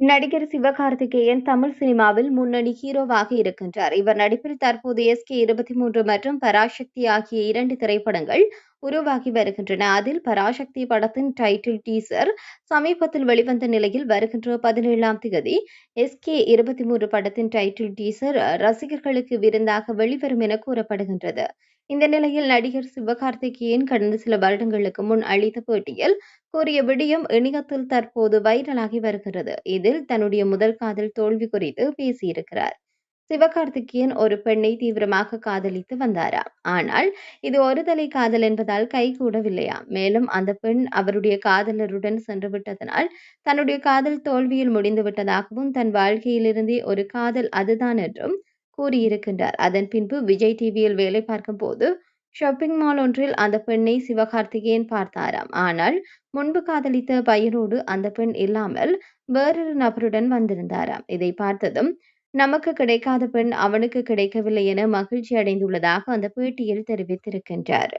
நடிகர் சிவகார்த்திகேயன் தமிழ் சினிமாவில் முன்னணி ஹீரோவாக இருக்கின்றார். இவர் நடிப்பில் தற்போது எஸ் கே இருபத்தி மூன்று மற்றும் பராசக்தி ஆகிய இரண்டு திரைப்படங்கள் உருவாகி வருகின்றன. அதில் பராசக்தி படத்தின் டைட்டில் டீசர் சமீபத்தில் வெளிவந்த நிலையில் வருகின்ற பதினேழாம் தேதி எஸ் கே இருபத்தி மூன்று படத்தின் டைட்டில் டீசர் ரசிகர்களுக்கு விருந்தாக வெளிவரும் என கூறப்படுகின்றது. இந்த நிலையில் நடிகர் சிவகார்த்திகேயன் கடந்த சில வருடங்களுக்கு முன் அளித்த பேட்டியில் கூறிய விடயம் இணையத்தில் தற்போது வைரலாகி வருகிறது. இதில் தன்னுடைய முதல் காதல் தோல்வி குறித்து பேசியிருக்கிறார். சிவகார்த்திகேயன் ஒரு பெண்ணை தீவிரமாக காதலித்து வந்தாராம் ஆனால் இது ஒரு தலை காதல் என்பதால் கைகூடவில்லையா மேலும் அந்த பெண் அவருடைய காதலருடன் சென்று விட்டதனால் தன்னுடைய காதல் தோல்வியில் முடிந்து விட்டதாகவும் தன் வாழ்க்கையிலிருந்தே ஒரு காதல் அதுதான் என்றும் கூறியிருக்கின்றார். அதன் பின்பு விஜய் டிவியில் வேலை பார்க்கும் போது ஷாப்பிங் மால் ஒன்றில் அந்த பெண்ணை சிவகார்த்திகேயன் பார்த்தாராம். ஆனால் முன்பு காதலித்த பையனோடு அந்த பெண் இல்லாமல் வேறொரு நபருடன் வந்திருந்தாராம். இதை பார்த்ததும் நமக்கு கிடைக்காத பெண் அவனுக்கு கிடைக்கவில்லை என மகிழ்ச்சி அடைந்துள்ளதாக அந்த பேட்டியில் தெரிவித்திருக்கின்றார்.